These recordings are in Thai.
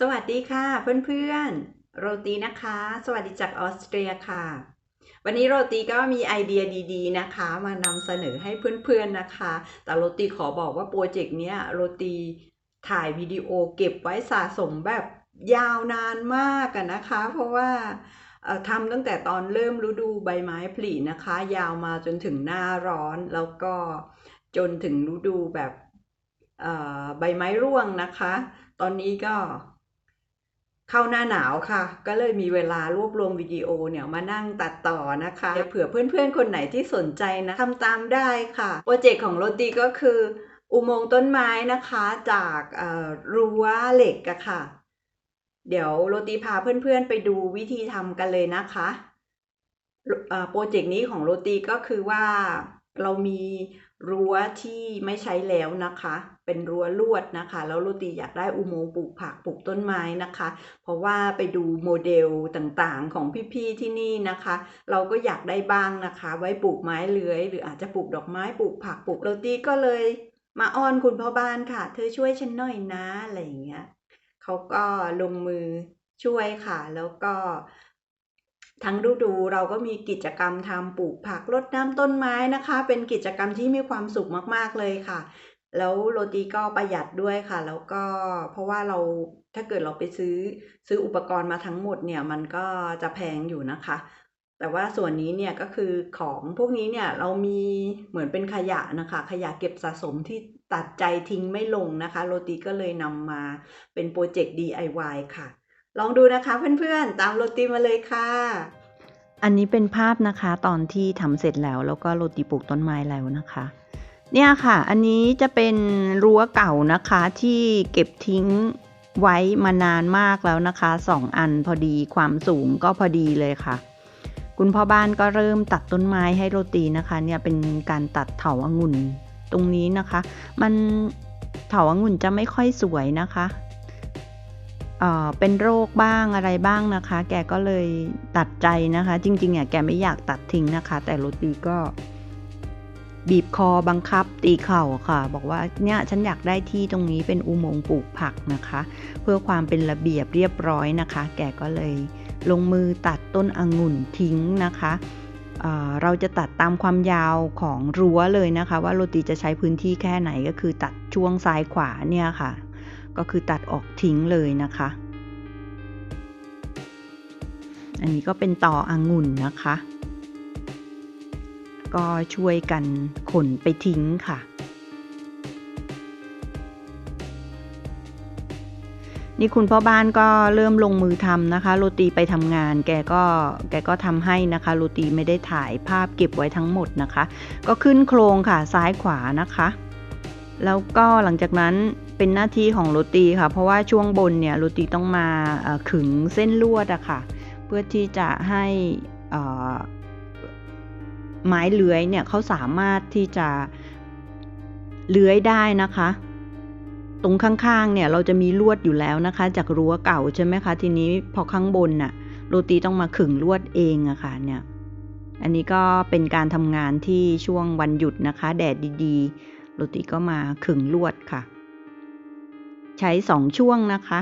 สวัสดีค่ะเพื่อนๆ โรตีนะคะ สวัสดีจากออสเตรียค่ะ วันนี้โรตีก็มีไอเดียดีๆนะคะ มานำเสนอให้เพื่อนๆนะคะ แต่โรตีขอบอกว่าโปรเจกต์เนี้ยโรตีถ่ายวิดีโอเก็บไว้สะสมแบบยาวนานมากอะนนะคะ เพราะว่าทำตั้งแต่ตอนเริ่มฤดูใบไม้ผลินะคะ ยาวมาจนถึงหน้าร้อนแล้วก็จนถึงฤดูแบบใบไม้ร่วงนะคะ ตอนนี้ก็ เข้าหน้าหนาวค่ะ ก็เลยมีเวลารวบรวมวิดีโอเนี่ยมานั่งตัดต่อนะคะเผื่อเพื่อนๆ คนไหนที่สนใจนะทำตามได้ค่ะ โปรเจกต์ของโรตีก็คือ อุโมงค์ต้นไม้นะคะจากรั้วเหล็กอะค่ะ เดี๋ยวโรตีพาเพื่อนๆไปดูวิธีทำกันเลยนะคะโปรเจกต์นี้ของโรตีก็คือว่าเรามี รั้วที่ไม่ใช้แล้วนะคะ เป็นรั้วลวดนะคะ แล้วโรตีอยากได้อุโมงค์ปลูกผักปลูกต้นไม้นะคะ เพราะว่าไปดูโมเดลต่างๆของพี่ๆที่นี่นะคะ เราก็อยากได้บ้างนะคะ ไว้ปลูกไม้เลื้อย หรืออาจจะปลูกดอกไม้ปลูกผักปลูกโรตีก็เลย มาอ้อนคุณพ่อบ้านค่ะ เธอช่วยฉันหน่อยนะอะไรอย่างเงี้ยเขาก็ลงมือช่วยค่ะ แล้วก็ ทั้งฤดูเราก็มีกิจกรรมทำปลูกผักรดน้ำต้นไม้นะคะ เป็นกิจกรรมที่มีความสุขมากๆเลยค่ะ แล้วโรตีก็ประหยัดด้วยค่ะ แล้วก็เพราะว่าเราถ้าเกิดเราไปซื้อซื้ออุปกรณ์มาทั้งหมดเนี่ยมันก็จะแพงอยู่นะคะ แต่ว่าส่วนนี้เนี่ยก็คือของพวกนี้เนี่ยเรามีเหมือนเป็นขยะนะคะ ขยะเก็บสะสมที่ตัดใจทิ้งไม่ลงนะคะ โรตีก็เลยนำมาเป็นโปรเจกต์ DIY ค่ะ ลองดูนะคะเพื่อนๆ ตามโรตีมาเลยค่ะ อันนี้เป็นภาพนะคะตอนที่ทำเสร็จแล้วแล้วก็โรตีปลูกต้นไม้แล้วนะคะ เนี่ยค่ะ อันนี้จะเป็นรั้วเก่านะคะที่เก็บทิ้งไว้มานานมากแล้วนะคะสองอันพอดีความสูงก็พอดีเลยค่ะ คุณพ่อบ้านก็เริ่มตัดต้นไม้ให้โรตีนะคะ เนี่ยเป็นการตัดเถาองุ่นตรงนี้นะคะ มันเถาองุ่นจะไม่ค่อยสวยนะคะ เป็นโรคบ้างอะไรบ้างนะคะ แกก็เลยตัดใจนะคะ จริงๆอะแกไม่อยากตัดทิ้งนะคะ แต่โรตีก็บีบคอบังคับตีเข่าค่ะ บอกว่าเนี่ยฉันอยากได้ที่ตรงนี้เป็นอุโมงค์ปลูกผักนะคะ เพื่อความเป็นระเบียบเรียบร้อยนะคะ แกก็เลยลงมือตัดต้นองุ่นทิ้งนะคะเเราจะตัดตามความยาวของรั้วเลยนะคะ ว่าโรตีจะใช้พื้นที่แค่ไหนก็คือตัดช่วงซ้ายขวาเนี่ยค่ะ ก็คือตัดออกทิ้งเลยนะคะ อันนี้ก็เป็นต่อองุ่นนะคะ ก็ช่วยกันขนไปทิ้งค่ะ นี่คุณพ่อบ้านก็เริ่มลงมือทำนะคะ โรตีไปทำงาน แกก็แกก็ทำให้นะคะ โรตีไม่ได้ถ่ายภาพเก็บไว้ทั้งหมดนะคะ ก็ขึ้นโครงค่ะซ้ายขวานะคะแล้วก็หลังจากนั้น เป็นหน้าที่ของโรตีค่ะ เพราะว่าช่วงบนเนี่ยโรตีต้องมาขึงเส้นลวดอะค่ะ เพื่อที่จะให้ไม้เลื้อยเนี่ยเขาสามารถที่จะเลื้อยได้นะคะ ตรงข้างๆเนี่ยเราจะมีลวดอยู่แล้วนะคะ จากรั้วเก่าใช่ไหมคะ ทีนี้พอข้างบนน่ะโรตีต้องมาขึงลวดเองอะค่ะเนี่ย อันนี้ก็เป็นการทำงานที่ช่วงวันหยุดนะคะ แดดดีๆ โรตีก็มาขึงลวดค่ะ ใช้สองช่วงนะคะ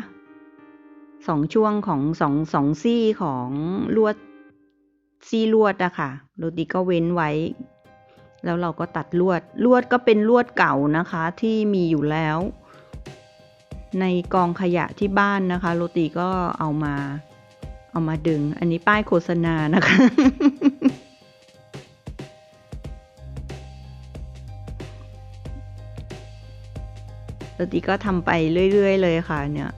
สองช่วงของสองสองซี่ของลวดซี่ลวดอะค่ะโรตีก็เว้นไว้ แล้วเราก็ตัดลวด ลวดก็เป็นลวดเก่านะคะที่มีอยู่แล้ว ในกองขยะที่บ้านนะคะ โรตีก็เอามา เอามาดึง อันนี้ป้ายโฆษณานะคะ โรตีก็ทำไปเรื่อย ๆ เลยค่ะเนี่ย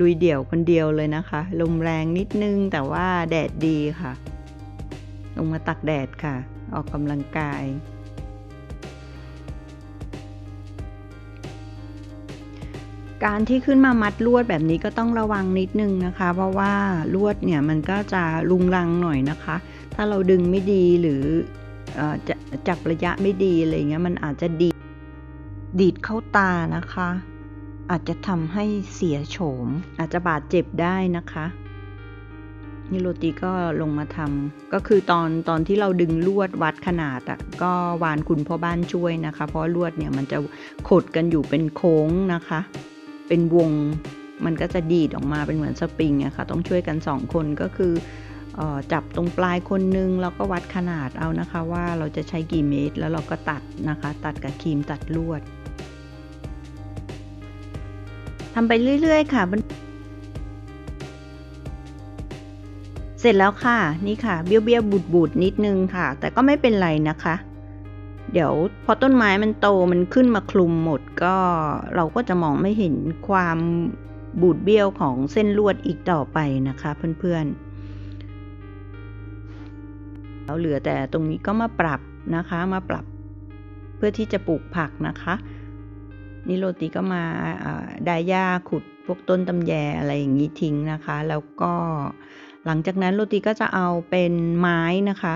ลุยเดี่ยวคนเดียวเลยนะคะ ลมแรงนิดนึงแต่ว่าแดดดีค่ะ ลงมาตักแดดค่ะ ออกกำลังกาย การที่ขึ้นมามัดลวดแบบนี้ก็ต้องระวังนิดนึงนะคะ เพราะว่าลวดเนี่ยมันก็จะลุงลังหน่อยนะคะ ถ้าเราดึงไม่ดีหรือออจะจับระยะไม่ดีอะไรเงี้ยมันอาจจะดี ดีดเข้าตานะคะ อาจจะทำให้เสียโฉม อาจจะบาดเจ็บได้นะคะนี่โรตีก็ลงมาทำก็คือตอนตอนที่เราดึงลวดวัดขนาดอะ่ะก็วานคุณพ่อบ้านช่วยนะคะ เพราะลวดเนี่ยมันจะขดกันอยู่เป็นโค้งนะคะ เป็นวงมันก็จะดีดออกมาเป็นเหมือนสปริงอะค่ะต้องช่วยกันสองคนก็คือออจับตรงปลายคนนึงแล้วก็วัดขนาดเอานะคะ ว่าเราจะใช้กี่เมตร แล้วเราก็ตัดนะคะ ตัดกับครีมตัดลวด ทำไปเรื่อย ๆ ค่ะ เสร็จแล้วค่ะ นี่ค่ะ เบี้ยวเบี้ยวบูดบูดๆนิดนึงค่ะ แต่ก็ไม่เป็นไรนะคะ เดี๋ยวพอต้นไม้มันโตมันขึ้นมาคลุมหมดก็เราก็จะมองไม่เห็นความบูดเบี้ยวของเส้นลวดอีกต่อไปนะคะ เพื่อนๆเราเหลือแต่ตรงนี้ก็มาปรับนะคะ มาปรับ เพื่อที่จะปลูกผักนะคะ นี่โรตีก็มาดายาขุดพวกต้นตำแยอะไรอย่างนี้ทิ้งนะคะ แล้วก็หลังจากนั้นโรตีก็จะเอาเป็นไม้นะคะ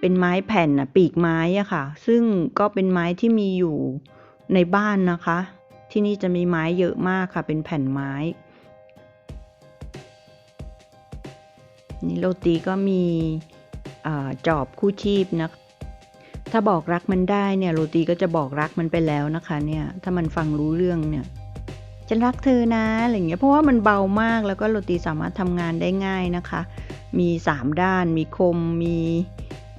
เป็นไม้แผ่นอะปีกไม้อะค่ะ ซึ่งก็เป็นไม้ที่มีอยู่ในบ้านนะคะ ที่นี่จะมีไม้เยอะมากค่ะ เป็นแผ่นไม้นี่โรตีก็มีจอบคู่ชีพนะคะ ถ้าบอกรักมันได้เนี่ยโรตีก็จะบอกรักมันไปแล้วนะคะเนี่ยถ้ามันฟังรู้เรื่องเนี่ยฉันรักเธอนะอะไรเงี้ยเพราะว่ามันเบามากแล้วก็โรตีสามารถทำงานได้ง่ายนะคะ มีสามด้านมีคมมี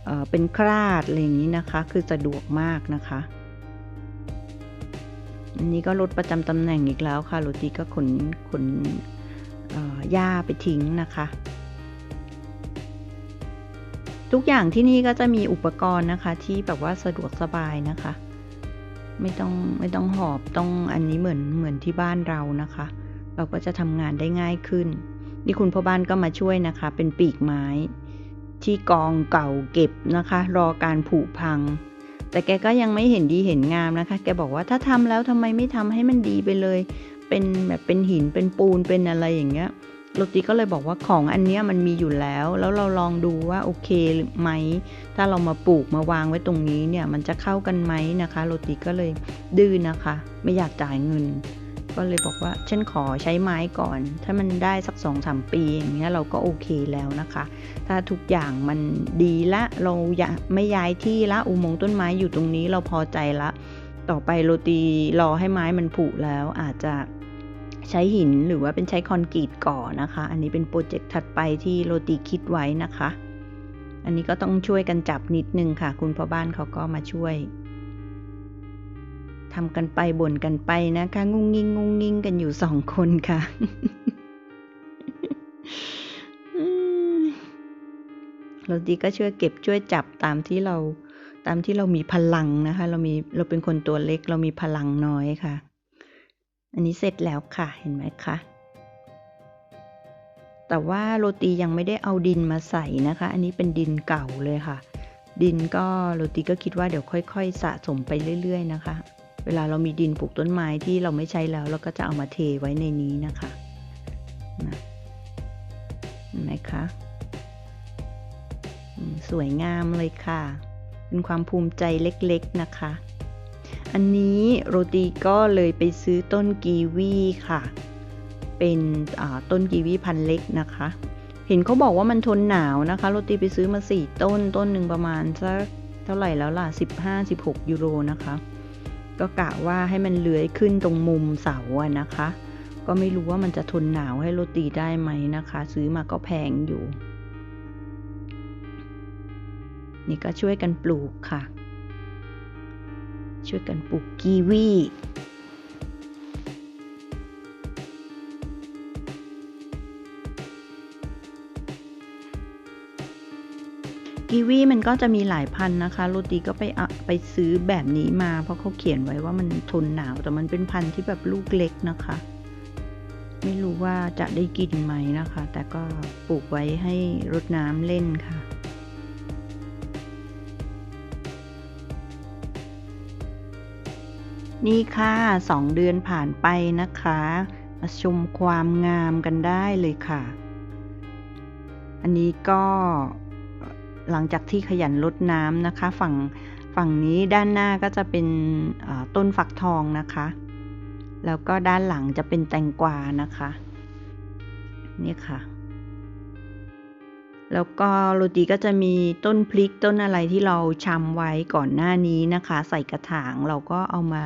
เอ่อเป็นคราดอะไรอย่างนี้นะคะ คือสะดวกมากนะคะอันนี้ก็รถประจำตำแหน่งอีกแล้วค่ะโรตีก็ขนขนเอ่อหญ้าไปทิ้งนะคะ ทุกอย่างที่นี่ก็จะมีอุปกรณ์นะคะ ที่แบบว่าสะดวกสบายนะคะ ไม่ต้องไม่ต้องหอบต้องอันนี้เหมือนเหมือนที่บ้านเรานะคะ เราก็จะทำงานได้ง่ายขึ้น นี่คุณพ่อบ้านก็มาช่วยนะคะ เป็นปีกไม้ ที่กองเก่าเก็บนะคะ รอการผุพัง แต่แกก็ยังไม่เห็นดีเห็นงามนะคะ แกบอกว่าถ้าทำแล้วทำไมไม่ทำให้มันดีไปเลย เป็นแบบเป็นหินเป็นปูนเป็นอะไรอย่างเงี้ย โรตีก็เลยบอกว่าของอันเนี้ยมันมีอยู่แล้ว แล้วเราลองดูว่าโอเคไหม ถ้าเรามาปลูกมาวางไว้ตรงนี้เนี่ยมันจะเข้ากันไหมนะคะโรตีก็เลยดื้อนะคะ ไม่อยากจ่ายเงิน ก็เลยบอกว่าฉันขอใช้ไม้ก่อน ถ้ามันได้สักสองสามปีอย่างเงี้ยเราก็โอเคแล้วนะคะ ถ้าทุกอย่างมันดีละเราอยากไม่ย้ายที่ละอุโมงค์ต้นไม้อยู่ตรงนี้เราพอใจละ ต่อไปโรตีรอให้ไม้มันผุแล้วอาจจะ ใช้หินหรือว่าเป็นใช้คอนกรีตก่อนะคะ อันนี้เป็นโปรเจกต์ถัดไปที่โรตีคิดไว้นะคะ อันนี้ก็ต้องช่วยกันจับนิดนึงค่ะ คุณพ่อบ้านเขาก็มาช่วยทำกันไปบ่นกันไปนะคะ งุ้งงิงงุ้งงิงกันอยู่สองคนค่ะโรตีก็ช่วยเก็บช่วยจับตามที่เราตามที่เรามีพลังนะคะ เรามีเราเป็นคนตัวเล็ก เรามีพลังน้อยค่ะ อันนี้เสร็จแล้วค่ะเห็นไหมคะ แต่ว่าโรตียังไม่ได้เอาดินมาใส่นะคะ อันนี้เป็นดินเก่าเลยค่ะ ดินก็โรตีก็คิดว่าเดี๋ยวค่อยๆ สะสมไปเรื่อย ๆ นะคะ เวลาเรามีดินปลูกต้นไม้ที่เราไม่ใช้แล้วเราก็จะเอามาเทไว้ในนี้นะคะนะเห็นไหมคะสวยงามเลยค่ะ เป็นความภูมิใจเล็กๆนะคะ อันนี้โรตีก็เลยไปซื้อต้นกีวีค่ะ เป็นต้นกีวีพันเล็กนะคะ เห็นเขาบอกว่ามันทนหนาวนะคะ โรตีไปซื้อมาสี่ต้น ต้นหนึ่งประมาณสักเท่าไหร่แล้วล่ะ 15-16 ยูโรนะคะ ก็กะว่าให้มันเลื้อยขึ้นตรงมุมเสาอะนะคะ ก็ไม่รู้ว่ามันจะทนหนาวให้โรตีได้ไหมนะคะ ซื้อมาก็แพงอยู่ นี่ก็ช่วยกันปลูกค่ะ ช่วยกันปลูกกีวีกีวีมันก็จะมีหลายพันนะคะโรตีก็ไปอะไปซื้อแบบนี้มา เพราะเขาเขียนไว้ว่ามันทนหนาว แต่มันเป็นพันธุ์ที่แบบลูกเล็กนะคะ ไม่รู้ว่าจะได้กินไหมนะคะ แต่ก็ปลูกไว้ให้รดน้ำเล่นค่ะ นี่ค่ะสองเดือนผ่านไปนะคะ มาชมความงามกันได้เลยค่ะ อันนี้ก็หลังจากที่ขยันลดน้ำนะคะ ฝั่งฝั่งนี้ด้านหน้าก็จะเป็นต้นฟักทองนะคะ แล้วก็ด้านหลังจะเป็นแตงกวานะคะ นี่ค่ะ แล้วก็โรตีก็จะมีต้นพริกต้นอะไรที่เราชำไว้ก่อนหน้านี้นะคะ ใส่กระถางเราก็เอามา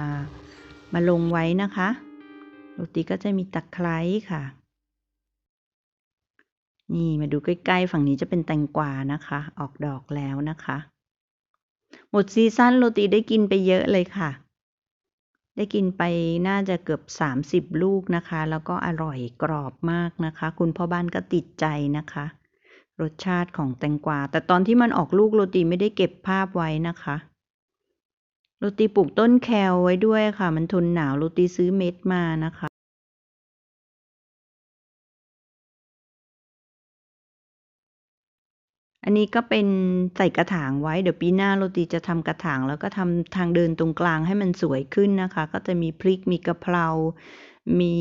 มาลงไว้นะคะโรตีก็จะมีตะไคร้ค่ะ นี่มาดูใกล้ๆ ฝั่งนี้จะเป็นแตงกวานะคะ ออกดอกแล้วนะคะ หมดซีซั่นโรตีได้กินไปเยอะเลยค่ะ ได้กินไปน่าจะเกือบสามสิบลูกนะคะ แล้วก็อร่อยกรอบมากนะคะ คุณพ่อบ้านก็ติดใจนะคะ รสชาติของแตงกวา แต่ตอนที่มันออกลูกโรตีไม่ได้เก็บภาพไว้นะคะ โรตีปลูกต้นแคลไว้ด้วยค่ะ มันทนหนาวโรตีซื้อเม็ดมานะคะอันนี้ก็เป็นใส่กระถางไว้ เดี๋ยวปีหน้าโรตีจะทำกระถาง แล้วก็ทำทางเดินตรงกลางให้มันสวยขึ้นนะคะ ก็จะมีพริกมีกะเพรา มี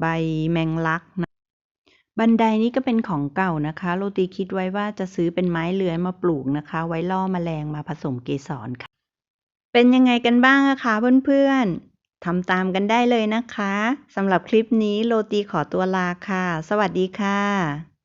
ใบแมงลักนะ บันไดนี้ก็เป็นของเก่านะคะ โรตีคิดไว้ว่าจะซื้อเป็นไม้เลื้อยมาปลูกนะคะ ไว้ล่อแมลงมาผสมเกสรค่ะ เป็นยังไงกันบ้างอะคะเพื่อนๆทำตามกันได้เลยนะคะสำหรับคลิปนี้โรตีขอตัวลาค่ะ สวัสดีค่ะ